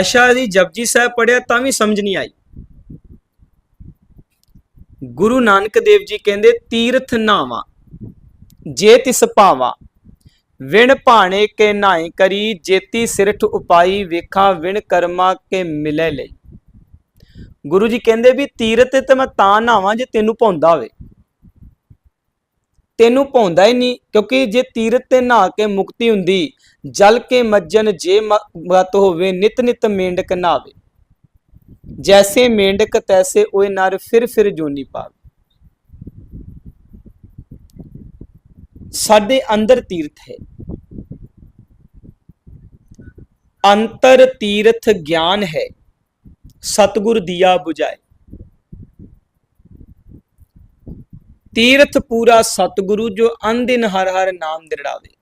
ਅਸ਼ਾ ਜੀ ਜਪਜੀ ਸਾਹਿਬ ਪੜਿਆ ਤਾਂ ਵੀ ਸਮਝ ਨਹੀਂ ਆਈ। ਗੁਰੂ ਨਾਨਕ ਦੇਵ ਜੀ ਕਹਿੰਦੇ, ਤੀਰਥ ਨਾਵਾ, ਜੇ ਤਿਸ ਭਾਵਾ, ਵਿਣ ਭਾਣੇ ਕੇ ਨਾਏ ਕਰੀ, ਜੇਤੀ ਸਿਰਠ ਉਪਾਈ, ਵੇਖਾਂ ਵਿਣ ਕਰਮਾ ਕੇ ਮਿਲੇ ਲਈ। ਗੁਰੂ ਜੀ ਕਹਿੰਦੇ ਵੀ, ਤੀਰਥ ਤੇ ਮੈਂ ਤਾਂ ਨਾਵਾਂ, ਜੇ ਤੈਨੂੰ ਭੌਂਦਾ ਹੋਵੇ। ਤੈਨੂੰ ਭੌਂਦਾ ਹੀ ਨਹੀਂ, ਕਿਉਂਕਿ ਜੇ ਤੀਰਥ ਤੇ ਨਹਾ ਕੇ ਮੁਕਤੀ ਹੁੰਦੀ, ਜਲ ਕੇ ਮੱਜਨ ਜੇ ਮਤ ਹੋਵੇ, ਨਿਤ ਨਿਤ ਮੇਂਡਕ ਨਾਵੇ। ਜੈਸੇ ਮੇਂਡਕ ਤੈਸੇ ਓਏ ਨਰ ਫਿਰ ਫਿਰ ਜੋਨੀ ਪਾਵੇ। ਸਾਡੇ ਅੰਦਰ ਤੀਰਥ ਹੈ। ਅੰਤਰ ਤੀਰਥ ਗਿਆਨ ਹੈ। ਸਤਗੁਰ ਦੀਆ 부ਝਾਏ ਤੀਰਥ ਪੂਰਾ ਸਤਿਗੁਰੂ ਜੋ ਅਨਦਿਨ ਹਰ ਹਰ ਨਾਮ ਦਿਰੜਾਵੇ।